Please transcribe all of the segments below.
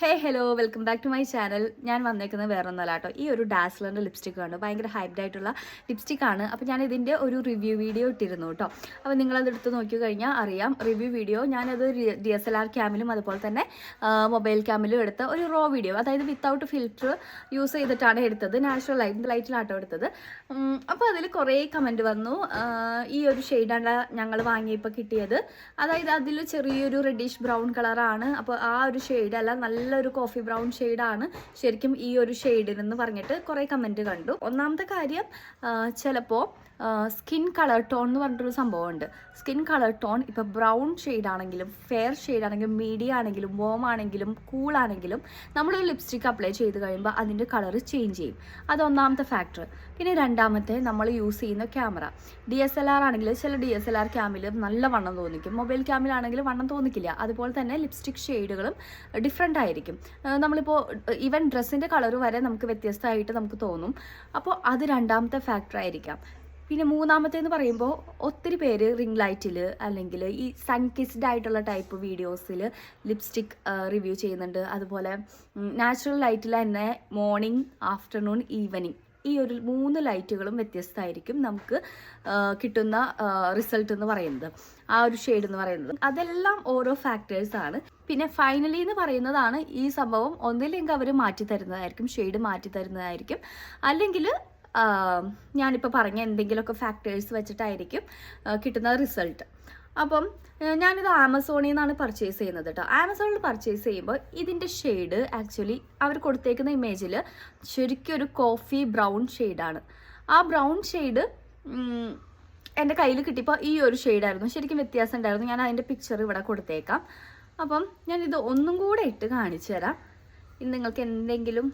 Hey hello welcome back to my channel ഞാൻ വന്നേക്കുന്നത് വേറെ ഒന്നല്ല കേട്ടോ ഈ ഒരു ഡാസ്ലറിന്റെ ലിപ്സ്റ്റിക് ആണ് ഭയങ്കര ഹൈബ്ഡ് ആയിട്ടുള്ള ലിപ്സ്റ്റിക് ആണ്. അപ്പോൾ ഞാൻ ഇതിന്റെ ഒരു റിവ്യൂ വീഡിയോ ഇട്ടിരുന്നു കേട്ടോ. അപ്പോൾ നിങ്ങളത് എടുത്ത് നോക്കി കഴിഞ്ഞാൽ അറിയാം. റിവ്യൂ വീഡിയോ ഞാനത് ഡി എസ് എൽ ആർ ക്യാമിലും അതുപോലെ തന്നെ മൊബൈൽ ക്യാമിലും എടുത്ത ഒരു റോ വീഡിയോ അതായത് വിത്തൗട്ട് ഫിൽറ്റർ യൂസ് ചെയ്തിട്ടാണ് എടുത്തത്. നാച്ചുറൽ ലൈറ്റ് ലൈറ്റിലാട്ടോ എടുത്തത്. അപ്പോൾ അതിൽ കുറേ കമന്റ് വന്നു. ഈ ഒരു ഷെയ്ഡാണ് ഞങ്ങൾ വാങ്ങിയപ്പോൾ കിട്ടിയത്. അതായത് അതിൽ ചെറിയൊരു റെഡിഷ് ബ്രൗൺ കളറാണ് അപ്പോൾ ആ ഒരു ഷെയ്ഡ് അല്ല നല്ലൊരു കോഫി ബ്രൗൺ ഷെയ്ഡാണ് ശരിക്കും ഈ ഒരു ഷെയ്ഡിനെന്ന് പറഞ്ഞിട്ട് കുറേ കമന്റ് കണ്ടു. ഒന്നാമത്തെ കാര്യം ചിലപ്പോൾ സ്കിൻ കളർ ടോൺ എന്ന് പറഞ്ഞിട്ടൊരു സംഭവമുണ്ട്. സ്കിൻ കളർ ടോൺ ഇപ്പോൾ ബ്രൗൺ ഷെയ്ഡാണെങ്കിലും ഫെയർ ഷെയ്ഡാണെങ്കിലും മീഡിയം ആണെങ്കിലും വോം ആണെങ്കിലും കൂൾ ആണെങ്കിലും നമ്മളൊരു ലിപ്സ്റ്റിക് അപ്ലൈ ചെയ്ത് കഴിയുമ്പോൾ അതിന്റെ കളർ ചേഞ്ച് ചെയ്യും. അത് ഒന്നാമത്തെ ഫാക്ടർ പിന്നെ രണ്ടാമത്തെ നമ്മൾ യൂസ് ചെയ്യുന്ന camera D S L R ആണെങ്കിൽ ചില ഡി എസ് എൽ ആർ ക്യാമിൽ നല്ല വണ്ണം തോന്നിക്കും. മൊബൈൽ ക്യാമിലാണെങ്കിൽ വണ്ണം തോന്നിക്കില്ല. അതുപോലെ തന്നെ ലിപ്സ്റ്റിക് ഷെയ്ഡുകളും ഡിഫറെന്റ് ആയിരിക്കും. നമ്മളിപ്പോൾ ഈവൻ ഡ്രസ്സിന്റെ കളർ വരെ നമുക്ക് വ്യത്യസ്തമായിട്ട് നമുക്ക് തോന്നും. അപ്പോൾ അത് രണ്ടാമത്തെ ഫാക്ടർ ആയിരിക്കാം. പിന്നെ മൂന്നാമത്തേന്ന് പറയുമ്പോൾ ഒത്തിരി പേര് റിംഗ് ലൈറ്റിൽ അല്ലെങ്കിൽ ഈ സൺകിസ്ഡ് ആയിട്ടുള്ള ടൈപ്പ് വീഡിയോസിൽ ലിപ്സ്റ്റിക് റിവ്യൂ ചെയ്യുന്നുണ്ട്. അതുപോലെ നാച്ചുറൽ ലൈറ്റിൽ തന്നെ മോർണിംഗ് ആഫ്റ്റർനൂൺ ഈവനിങ് ഈ ഒരു മൂന്ന് ലൈറ്റുകളും വ്യത്യസ്തമായിരിക്കും നമുക്ക് കിട്ടുന്ന റിസൾട്ട് എന്ന് പറയുന്നത്. ആ ഒരു ഷെയ്ഡ് എന്ന് പറയുന്നത്. അതെല്ലാം ഓരോ ആണ്. പിന്നെ ഫൈനലി എന്ന് പറയുന്നതാണ് ഈ സംഭവം ഒന്നില്ലെങ്കിൽ അവർ മാറ്റി തരുന്നതായിരിക്കും ഷെയ്ഡ് മാറ്റി തരുന്നതായിരിക്കും അല്ലെങ്കിൽ ഞാനിപ്പോൾ പറഞ്ഞ എന്തെങ്കിലുമൊക്കെ ഫാക്ടേഴ്സ് വെച്ചിട്ടായിരിക്കും കിട്ടുന്ന റിസൾട്ട് അപ്പം ഞാനിത് ആമസോണിൽ നിന്നാണ് പർച്ചേസ് ചെയ്യുന്നത് കേട്ടോ ആമസോണിൽ പർച്ചേസ് ചെയ്യുമ്പോൾ ഇതിന്റെ ഷെയ്ഡ് ആക്ച്വലി അവർ കൊടുത്തേക്കുന്ന ഇമേജിൽ ശരിക്കും ഒരു കോഫി ബ്രൗൺ ഷെയ്ഡാണ് ആ ബ്രൗൺ ഷെയ്ഡ് എന്റെ കയ്യിൽ കിട്ടിയപ്പോൾ ഈ ഒരു ഷെയ്ഡായിരുന്നു ശരിക്കും വ്യത്യാസം ഉണ്ടായിരുന്നു. ഞാൻ അതിന്റെ പിക്ചർ ഇവിടെ കൊടുത്തേക്കാം. അപ്പം ഞാനിത് ഒന്നും കൂടെ ഇട്ട് കാണിച്ചു തരാം. ഇത് നിങ്ങൾക്ക് എന്തെങ്കിലും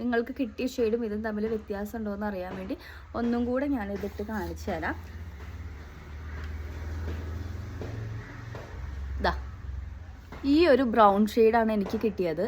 നിങ്ങൾക്ക് കിട്ടിയ ഷെയ്ഡും ഇതും തമ്മിൽ വ്യത്യാസം ഉണ്ടോ എന്ന് അറിയാൻ വേണ്ടി ഒന്നും കൂടെ ഞാൻ ഇതിട്ട് കാണിച്ചു തരാം. ഈ ഒരു ബ്രൗൺ ഷെയ്ഡാണ് എനിക്ക് കിട്ടിയത്.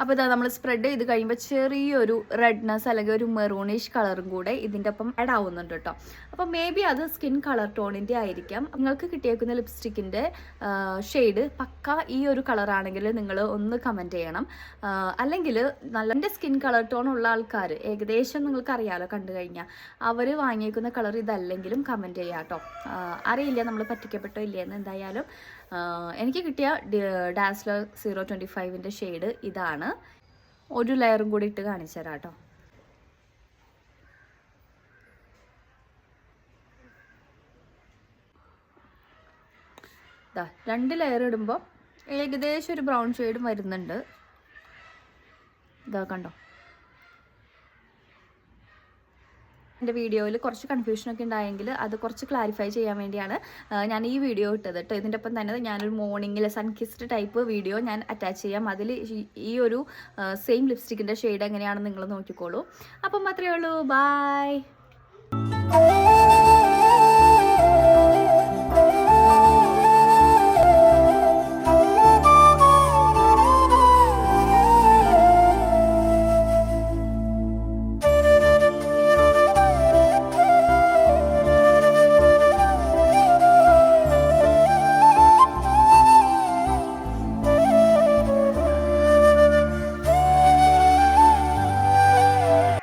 അപ്പോൾ ഇതാ നമ്മൾ സ്പ്രെഡ് ചെയ്ത് കഴിയുമ്പോൾ ചെറിയൊരു റെഡ്നെസ് അല്ലെങ്കിൽ ഒരു മെറൂണിഷ് കളറും കൂടെ ഇതിന്റെ ഒപ്പം ആഡ് ആവുന്നുണ്ട് കേട്ടോ അപ്പോൾ മേ ബി അത് സ്കിൻ കളർ ടോണിന്റെ ആയിരിക്കാം. നിങ്ങൾക്ക് കിട്ടിയേക്കുന്ന ലിപ്സ്റ്റിക്കിന്റെ ഷെയ്ഡ് പക്ക ഈ ഒരു കളറാണെങ്കിൽ നിങ്ങൾ ഒന്ന് കമന്റ് ചെയ്യണം. അല്ലെങ്കിൽ നല്ല സ്കിൻ കളർ ടോൺ ഉള്ള ആൾക്കാർ ഏകദേശം നിങ്ങൾക്ക് അറിയാലോ കണ്ടു കഴിഞ്ഞാൽ അവർ വാങ്ങിയേക്കുന്ന കളർ ഇതല്ലെങ്കിലും കമന്റ് ചെയ്യാം കേട്ടോ അറിയില്ല നമ്മൾ പറ്റിക്കപ്പെട്ടോ ഇല്ലയെന്ന് എന്തായാലും. എനിക്ക് കിട്ടിയ ഡാസ്ലർ സീറോ ട്വന്റി ഫൈവിന്റെ ഷെയ്ഡ് ഇതാണ്. ഒരു ലെയറും കൂടി ഇട്ട് കാണിച്ചു തരാം കേട്ടോ. രണ്ട് ലെയർ ഇടുമ്പോൾ ഏകദേശം ഒരു ബ്രൗൺ ഷെയ്ഡും വരുന്നുണ്ട്. ഇതാ കണ്ടോ? എന്റെ വീഡിയോയിൽ കുറച്ച് കൺഫ്യൂഷനൊക്കെ ഉണ്ടായെങ്കിൽ അത് കുറച്ച് ക്ലാരിഫൈ ചെയ്യാൻ വേണ്ടിയാണ് ഞാൻ ഈ വീഡിയോ ഇട്ടത് കേട്ടോ ഇതിന്റെ ഒപ്പം തന്നെ ഞാനൊരു മോർണിംഗിൽ സൺകിസ്ഡ് ടൈപ്പ് വീഡിയോ ഞാൻ അറ്റാച്ച് ചെയ്യാം. അതിൽ ഈ ഒരു സെയിം ലിപ്സ്റ്റിക്കിന്റെ ഷെയ്ഡ് എങ്ങനെയാണെന്ന് നിങ്ങൾ നോക്കിക്കോളൂ. അപ്പം മാത്രമേ ഉള്ളൂ. ബായ്